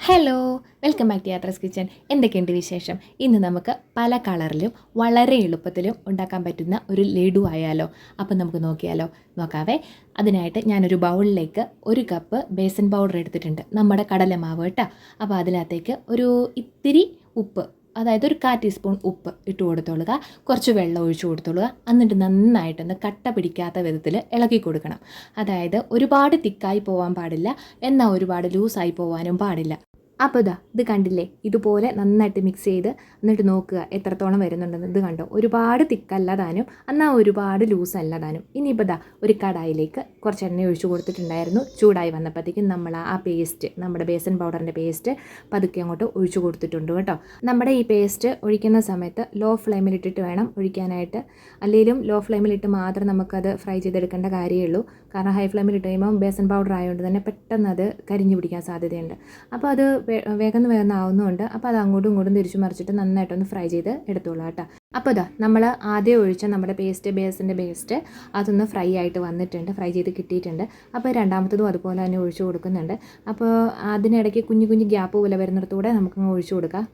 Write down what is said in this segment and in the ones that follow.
Hello welcome back to Yathras kitchen എന്തൊക്കെയുണ്ട് വിശേഷം? ഇന്ന് നമുക്ക് പല കളറിലും വളരെ എളുപ്പത്തിലും ഉണ്ടാക്കാൻ പറ്റുന്ന ഒരു ലഡു ആയാലോ അപ്പം നമുക്ക് നോക്കിയാലോ. നോക്കാവേ. അതിനായിട്ട് ഞാനൊരു ബൗളിലേക്ക് ഒരു കപ്പ് ബേസൻ പൗഡർ എടുത്തിട്ടുണ്ട്. നമ്മുടെ കടലമാവ് കേട്ടോ. അപ്പോൾ അതിനകത്തേക്ക് ഒരു ഇത്തിരി ഉപ്പ് അതായത് ഒരു കാ ടീസ്പൂൺ ഉപ്പ് ഇട്ട് കൊടുത്തോളുക. കുറച്ച് വെള്ളം ഒഴിച്ച് കൊടുത്തോളുക. എന്നിട്ട് നന്നായിട്ടൊന്ന് കട്ട പിടിക്കാത്ത വിധത്തിൽ ഇളക്കി കൊടുക്കണം. അതായത് ഒരുപാട് തിക്കായി പോകാൻ പാടില്ല. എന്നാൽ ഒരുപാട് ലൂസായി പോകാനും പാടില്ല. അപ്പോൾ ഇതാ ഇത് കണ്ടില്ലേ? ഇതുപോലെ നന്നായിട്ട് മിക്സ് ചെയ്ത് എന്നിട്ട് നോക്കുക എത്രത്തോളം വരുന്നുണ്ടെന്ന്. ഇത് കണ്ടോ? ഒരുപാട് തിക്കല്ല താനും. എന്നാൽ ഒരുപാട് ലൂസ് അല്ല താനും. ഇനിയിപ്പോൾ ഇതാ ഒരു കടായിലേക്ക് കുറച്ച് എണ്ണ ഒഴിച്ചു കൊടുത്തിട്ടുണ്ടായിരുന്നു. ചൂടായി വന്നപ്പോഴത്തേക്കും നമ്മൾ ആ പേസ്റ്റ് നമ്മുടെ ബേസൻ പൗഡറിന്റെ പേസ്റ്റ് പതുക്കെ അങ്ങോട്ട് ഒഴിച്ചു കൊടുത്തിട്ടുണ്ട് കേട്ടോ. നമ്മുടെ ഈ പേസ്റ്റ് ഒഴിക്കുന്ന സമയത്ത് ലോ ഫ്ലെയിമിലിട്ടിട്ട് വേണം ഒഴിക്കാനായിട്ട്. അല്ലെങ്കിലും ലോ ഫ്ലെയിമിലിട്ട് മാത്രം നമുക്കത് ഫ്രൈ ചെയ്തെടുക്കേണ്ട കാര്യമേ ഉള്ളൂ. കാരണം ഹൈ ഫ്ലെയിമിലിട്ട് കഴിയുമ്പോൾ ബേസൻ പൗഡർ ആയതുകൊണ്ട് തന്നെ പെട്ടെന്ന് അത് കരിഞ്ഞു പിടിക്കാൻ സാധ്യതയുണ്ട്. അപ്പോൾ അത് വേഗം വേഗം ആവുന്നുണ്ട് അപ്പോൾ അത് അങ്ങോട്ടും ഇങ്ങോട്ടും തിരിച്ചു മറിച്ചിട്ട് നന്നായിട്ടൊന്ന് ഫ്രൈ ചെയ്ത് എടുത്തോളാം കേട്ടോ. അപ്പോൾ ഇതാ നമ്മൾ ആദ്യം ഒഴിച്ച നമ്മുടെ പേസ്റ്റ് ബേസിന്റെ പേസ്റ്റ് അതൊന്ന് ഫ്രൈ ആയിട്ട് വന്നിട്ടുണ്ട് ഫ്രൈ ചെയ്ത് കിട്ടിയിട്ടുണ്ട്. അപ്പോൾ രണ്ടാമത്തതും അതുപോലെ തന്നെ ഒഴിച്ചു കൊടുക്കുന്നുണ്ട്. അപ്പോൾ അതിനിടയ്ക്ക് കുഞ്ഞു കുഞ്ഞു ഗ്യാപ്പ് പോലെ വരുന്നിടത്തൂടെ നമുക്ക് ഒഴിച്ചു കൊടുക്കാം.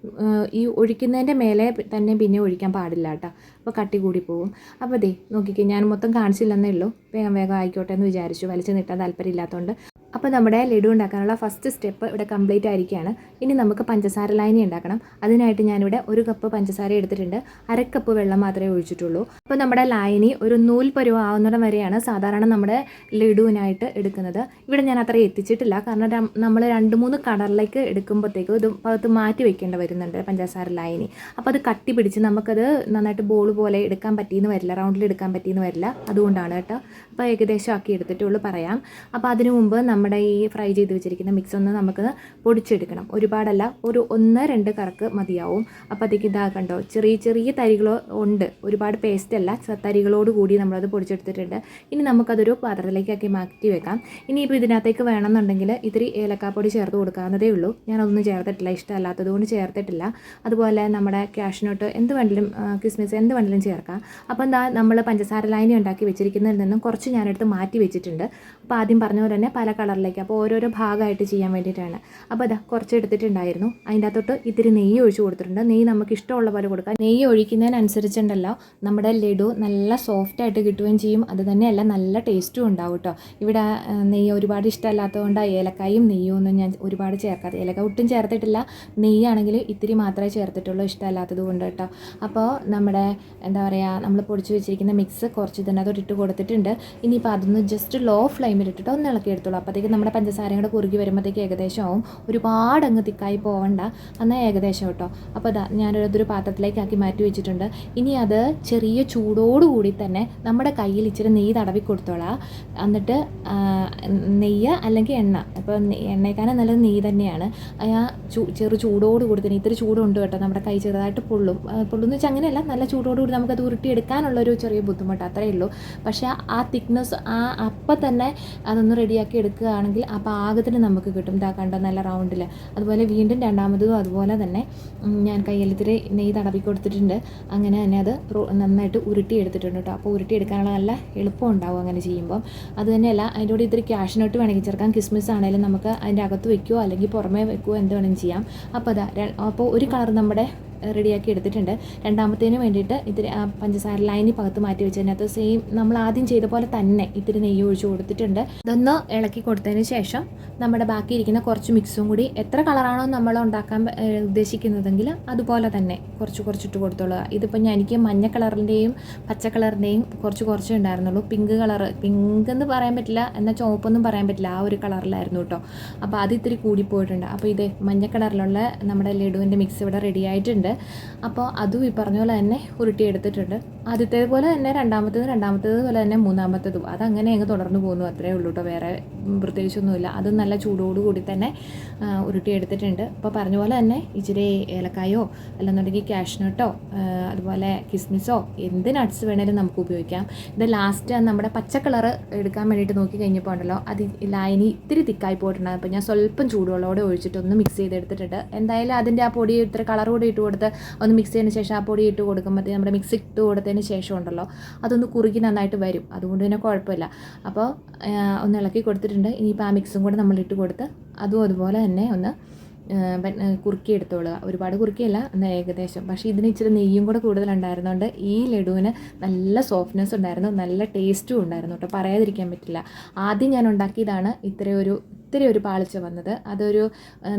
ഈ ഒഴിക്കുന്നതിന്റെ മേലെ തന്നെ പിന്നെ ഒഴിക്കാൻ പാടില്ല കേട്ടോ. അപ്പോൾ കട്ടി കൂടി പോകും അപ്പോൾ ദേ നോക്കിക്കേ ഞാൻ മൊത്തം കാണിച്ചില്ലെന്നേ ഉള്ളൂ. വേഗം വേഗം ആയിക്കോട്ടെ എന്ന് വിചാരിച്ചു. വലിച്ചു നീട്ടാൻ താല്പര്യമില്ലാത്തതുകൊണ്ട് അപ്പോൾ നമ്മുടെ ലഡു ഉണ്ടാക്കാനുള്ള ഫസ്റ്റ് സ്റ്റെപ്പ് ഇവിടെ കംപ്ലീറ്റ് ആയിരിക്കുകയാണ്. ഇനി നമുക്ക് പഞ്ചസാര ലായനി ഉണ്ടാക്കണം. അതിനായിട്ട് ഞാനിവിടെ ഒരു കപ്പ് പഞ്ചസാര എടുത്തിട്ടുണ്ട്. അര കപ്പ് വെള്ളം മാത്രമേ ഒഴിച്ചിട്ടുള്ളൂ. അപ്പോൾ നമ്മുടെ ലായനി ഒരു നൂൽ പരുവ ആവുന്നിടം വരെയാണ് സാധാരണ നമ്മുടെ ലഡുവിനായിട്ട് എടുക്കുന്നത്. ഇവിടെ ഞാൻ അത്ര എത്തിച്ചിട്ടില്ല. കാരണം നമ്മൾ രണ്ട് മൂന്ന് കളറിലേക്ക് എടുക്കുമ്പോഴത്തേക്കും ഇത് അകത്ത് മാറ്റി വെക്കേണ്ടി വരുന്നുണ്ട് പഞ്ചസാര ലായനി അപ്പോൾ അത് കട്ടി പിടിച്ച് നമുക്കത് നന്നായിട്ട് ബോൾ പോലെ എടുക്കാൻ പറ്റിയെന്ന് വരില്ല. റൗണ്ടിൽ എടുക്കാൻ പറ്റിയെന്ന് വരില്ല. അതുകൊണ്ടാണ് കേട്ടോ. അപ്പോൾ ഏകദേശം ആക്കി എടുത്തിട്ടുള്ളൂ പറയാം. അപ്പോൾ അതിനു മുമ്പ് നമ്മുടെ ഈ ഫ്രൈ ചെയ്ത് വെച്ചിരിക്കുന്ന മിക്സ് ഒന്ന് നമുക്ക് പൊടിച്ചെടുക്കണം. ഒരുപാടല്ല ഒരു ഒന്ന് രണ്ട് കറക്ക് മതിയാവും. അപ്പോൾ അതിലേക്ക് ഇതാ കണ്ടോ ചെറിയ ചെറിയ തരികളോ ഉണ്ട്. ഒരുപാട് പേസ്റ്റ് അല്ല തരികളോട് കൂടി നമ്മളത് പൊടിച്ചെടുത്തിട്ടുണ്ട്. ഇനി നമുക്കതൊരു പാത്രത്തിലേക്കാക്കി മാറ്റി വെക്കാം. ഇനിയിപ്പോൾ ഇതിനകത്തേക്ക് വേണമെന്നുണ്ടെങ്കിൽ ഇത്തിരി ഏലക്കാപ്പൊടി ചേർത്ത് കൊടുക്കാവുന്നതേ ഉള്ളൂ. ഞാനതൊന്നും ചേർത്തിട്ടില്ല ഇഷ്ടമല്ലാത്തത് കൊണ്ട് ചേർത്തിട്ടില്ല. അതുപോലെ നമ്മുടെ ക്യാഷിനോട്ട് എന്ത് വേണമെങ്കിലും കിസ്മിസ് എന്ത് വേണമെങ്കിലും ചേർക്കാം. അപ്പോൾ എന്താ നമ്മൾ പഞ്ചസാര ലൈനി ഉണ്ടാക്കി വെച്ചിരിക്കുന്നതിൽ നിന്നും കുറച്ച് ഞാനെടുത്ത് മാറ്റി വെച്ചിട്ടുണ്ട്. അപ്പോൾ ആദ്യം പറഞ്ഞ പോലെ തന്നെ പല കളറിലേക്ക് അപ്പോൾ ഓരോരോ ഭാഗമായിട്ട് ചെയ്യാൻ വേണ്ടിയിട്ടാണ്. അപ്പോൾ അതാ കുറച്ച് എടുത്തിട്ടുണ്ടായിരുന്നു. അതിന്റെ അകത്തോട്ട് ഇത്തിരി നെയ്യ് ഒഴിച്ച് കൊടുത്തിട്ടുണ്ട്. നെയ്യ് നമുക്ക് ഇഷ്ടമുള്ള പോലെ കൊടുക്കാം. നെയ്യ് ഒഴിക്കുന്നതിനനുസരിച്ചുണ്ടല്ലോ നമ്മുടെ ലഡു നല്ല സോഫ്റ്റ് ആയിട്ട് കിട്ടുകയും ചെയ്യും. അത് തന്നെയല്ല നല്ല ടേസ്റ്റും ഉണ്ടാവും കേട്ടോ ഇവിടെ നെയ്യ് ഒരുപാട് ഇഷ്ടമല്ലാത്തതുകൊണ്ട് ഏലക്കായും നെയ്യും ഒന്നും ഞാൻ ഒരുപാട് ചേർക്കാതെ ഏലക്ക ഒട്ടും ചേർത്തിട്ടില്ല. നെയ്യാണെങ്കിൽ ഇത്തിരി മാത്രമേ ചേർത്തിട്ടുള്ളൂ ഇഷ്ടമല്ലാത്തത് കൊണ്ട് കേട്ടോ അപ്പോൾ നമ്മുടെ എന്താ പറയുക നമ്മൾ പൊടിച്ച് വെച്ചിരിക്കുന്ന മിക്സ് കുറച്ച് ഇതിനകത്തോട്ട് ഇട്ട് കൊടുത്തിട്ടുണ്ട്. ഇനിയിപ്പോൾ അതൊന്ന് ജസ്റ്റ് ലോ ഫ്ലെയിമിൽ ഇട്ടിട്ട് ഒന്ന് ഇളക്കി എടുത്തോളൂ. അപ്പോഴത്തേക്ക് നമ്മുടെ പഞ്ചസാരയും കൂടെ കുറുകി വരുമ്പോഴത്തേക്ക് ഏകദേശം ആവും ഒരുപാട് അങ്ങ് തിക്കായി പോവണ്ട. എന്നാൽ ഏകദേശം കേട്ടോ. അപ്പോൾ അതാ ഞാനൊരു പാത്രത്തിലേക്കാക്കി മാറ്റി വെച്ചിട്ടുണ്ട്. ഇനി അത് ചെറിയ ചൂടോടുകൂടി തന്നെ നമ്മുടെ കയ്യിൽ ഇച്ചിരി നെയ്യ് തടവി കൊടുത്തോളാം. എന്നിട്ട് നെയ്യ് അല്ലെങ്കിൽ എണ്ണ. ഇപ്പോൾ എണ്ണയ്ക്കാനും നല്ലത് നെയ്യ് തന്നെയാണ്. ആ ചെറു ചൂടോട് കൂടി തന്നെ. ഇത്തിരി ചൂടുണ്ട് കേട്ടോ നമ്മുടെ കൈ ചെറുതായിട്ട് പൊള്ളും. പൊള്ളുന്ന വെച്ചാൽ അങ്ങനെയല്ല. നല്ല ചൂടോടുകൂടി നമുക്കത് ഉരുട്ടിയെടുക്കാനുള്ളൊരു ചെറിയ ബുദ്ധിമുട്ട്. അത്രയേ ഉള്ളൂ. പക്ഷേ ആ തിക്നെസ് ആ അപ്പം തന്നെ അതൊന്ന് റെഡിയാക്കി എടുക്കുകയാണെങ്കിൽ ആ പാകത്തിന് നമുക്ക് കിട്ടും. ഇതാ കണ്ടോ നല്ല റൗണ്ടിൽ അതുപോലെ വീണ്ടും രണ്ടാമതും അതുപോലെ തന്നെ ഞാൻ കയ്യിൽ നെയ് തടവി കൊടുത്തിട്ടുണ്ട്. അങ്ങനെ തന്നെ അത് നന്നായിട്ട് ഉരുട്ടി എടുത്തിട്ടുണ്ട് കേട്ടോ. അപ്പോൾ ഉരുട്ടി എടുക്കാനുള്ള നല്ല എളുപ്പം ഉണ്ടാവും അങ്ങനെ ചെയ്യുമ്പോൾ അത് തന്നെയല്ല അതിന്റെ കൂടെ ഇത്തിരി ക്യാഷിനോട്ട് വേണമെങ്കിൽ ചേർക്കാം. ക്രിസ്മസ് ആണെങ്കിലും നമുക്ക് അതിന്റെ അകത്ത് വെക്കുകയോ അല്ലെങ്കിൽ പുറമേ വെക്കുകയോ എന്ത് വേണമെങ്കിലും ചെയ്യാം. അപ്പോൾ അതാ അപ്പോൾ ഒരു കളർ നമ്മുടെ റെഡിയാക്കി എടുത്തിട്ടുണ്ട്. രണ്ടാമത്തേന് വേണ്ടിയിട്ട് ഇത്തിരി പഞ്ചസാര ലൈനി പകത്ത് മാറ്റി വെച്ചതിനകത്ത് സെയിം നമ്മൾ ആദ്യം ചെയ്ത പോലെ തന്നെ ഇത്തിരി നെയ്യ് ഒഴിച്ച് കൊടുത്തിട്ടുണ്ട്. ഇതൊന്ന് ഇളക്കി കൊടുത്തതിന് ശേഷം നമ്മുടെ ബാക്കി ഇരിക്കുന്ന കുറച്ച് മിക്സും കൂടി എത്ര കളറാണോ നമ്മൾ ഉണ്ടാക്കാൻ ഉദ്ദേശിക്കുന്നതെങ്കിൽ അതുപോലെ തന്നെ കുറച്ച് കുറച്ചിട്ട് കൊടുത്തോളുക. ഇതിപ്പോൾ ഞാൻ എനിക്ക് മഞ്ഞ കളറിന്റെയും പച്ച കളറിന്റെയും കുറച്ച് കുറച്ച് ഉണ്ടായിരുന്നുള്ളൂ. പിങ്ക് കളർ പിങ്ക് എന്ന് പറയാൻ പറ്റില്ല എന്നാൽ ചുവപ്പൊന്നും പറയാൻ പറ്റില്ല. ആ ഒരു കളറിലായിരുന്നു കേട്ടോ. അപ്പോൾ അത് ഇത്തിരി കൂടിപ്പോയിട്ടുണ്ട് അപ്പോൾ ഇത് മഞ്ഞ കളറിലുള്ള നമ്മുടെ ലഡുവിന്റെ മിക്സ് ഇവിടെ റെഡി ആയിട്ടുണ്ട്. അപ്പോൾ അതും ഈ പറഞ്ഞ പോലെ തന്നെ ഉരുട്ടി എടുത്തിട്ടുണ്ട് ആദ്യത്തേത് പോലെ തന്നെ രണ്ടാമത്തേത് രണ്ടാമത്തേത് പോലെ തന്നെ മൂന്നാമത്തേതും. അതങ്ങനെ അങ്ങ് തുടർന്ന് പോകുന്നു അത്രേ ഉള്ളൂ കേട്ടോ വേറെ പ്രത്യേകിച്ചൊന്നുമില്ല. അത് നല്ല ചൂടോടുകൂടി തന്നെ ഉരുട്ടിയെടുത്തിട്ടുണ്ട്. അപ്പോൾ പറഞ്ഞ പോലെ തന്നെ ഇച്ചിരി ഏലക്കായോ അല്ലെന്നുണ്ടെങ്കിൽ കാഷ്നട്ടോ അതുപോലെ കിസ്മിസോ എന്ത് നട്ട്സ് വേണേലും നമുക്ക് ഉപയോഗിക്കാം. ഇത് ലാസ്റ്റ് നമ്മുടെ പച്ച കളർ എടുക്കാൻ വേണ്ടിയിട്ട് നോക്കി കഴിഞ്ഞപ്പോൾ ഉണ്ടല്ലോ അത് ലായനി ഇത്തിരി തിക്കായി പോയിട്ടുണ്ട്. അപ്പോൾ ഞാൻ സ്വല്പം ചൂടുവെള്ളോടെ ഒഴിച്ചിട്ട് ഒന്ന് മിക്സ് ചെയ്തെടുത്തിട്ടുണ്ട്. എന്തായാലും അതിന്റെ ആ പൊടി ഇത്ര കളർ കൂടി ഇട്ട് കൊടുത്ത് ഒന്ന് മിക്സ് ചെയ്തതിന് ശേഷം ആ പൊടി ഇട്ട് കൊടുക്കുമ്പോഴത്തേക്ക് നമ്മുടെ മിക്സ് ഇട്ട് കൊടുത്തതിന് ശേഷം ഉണ്ടല്ലോ അതൊന്ന് കുറുകി നന്നായിട്ട് വരും. അതുകൊണ്ട് തന്നെ കുഴപ്പമില്ല. അപ്പോൾ ഒന്ന് ഇളക്കി കൊടുത്തിട്ടുണ്ട്. ഇനിയിപ്പോൾ ആ മിക്സും കൂടെ നമ്മൾ ഇട്ട് കൊടുത്ത് അതും അതുപോലെ തന്നെ ഒന്ന് കുറുക്കി എടുത്തോളുക. ഒരുപാട് കുറുക്കിയല്ല എന്നാൽ ഏകദേശം. പക്ഷേ ഇതിന് ഇച്ചിരി നെയ്യും കൂടെ കൂടുതലുണ്ടായിരുന്നുകൊണ്ട് ഈ ലഡുവിന് നല്ല സോഫ്റ്റ്നെസ് ഉണ്ടായിരുന്നു. നല്ല ടേസ്റ്റും ഉണ്ടായിരുന്നു കേട്ടോ പറയാതിരിക്കാൻ പറ്റില്ല. ആദ്യം ഞാൻ ഉണ്ടാക്കിയതാണ് ഇത്രയൊരു ഇത്തിരി ഒരു പാളിച്ച വന്നത്. അതൊരു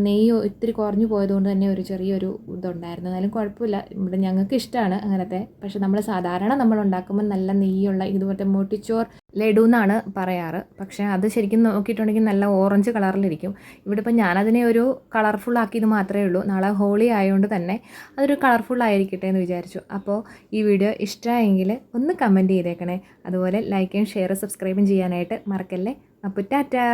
നെയ്യ് ഇത്തിരി കുറഞ്ഞു പോയതുകൊണ്ട് തന്നെ ഒരു ചെറിയൊരു ഇതുണ്ടായിരുന്നു. എന്നാലും കുഴപ്പമില്ല. ഇവിടെ ഞങ്ങൾക്ക് ഇഷ്ടമാണ് അങ്ങനത്തെ. പക്ഷെ നമ്മൾ സാധാരണ നമ്മൾ ഉണ്ടാക്കുമ്പോൾ നല്ല നെയ്യുള്ള ഇതുപോലത്തെ മോട്ടിച്ചോർ ലഡു എന്നാണ് പറയാറ്. പക്ഷേ അത് ശരിക്കും നോക്കിയിട്ടുണ്ടെങ്കിൽ നല്ല ഓറഞ്ച് കളറിലിരിക്കും. ഇവിടെ ഇപ്പം ഞാനതിനെ ഒരു കളർഫുൾ ആക്കിയത് മാത്രമേ ഉള്ളൂ. നാളെ ഹോളി ആയതുകൊണ്ട് തന്നെ അതൊരു കളർഫുൾ ആയിരിക്കട്ടെ എന്ന് വിചാരിച്ചു. അപ്പോൾ ഈ വീഡിയോ ഇഷ്ടമായെങ്കിൽ ഒന്ന് കമന്റ് ചെയ്തേക്കണേ. അതുപോലെ ലൈക്കും ഷെയറും സബ്സ്ക്രൈബും ചെയ്യാനായിട്ട് മറക്കല്ലേ? അപ്പോൾ ടാറ്റാ.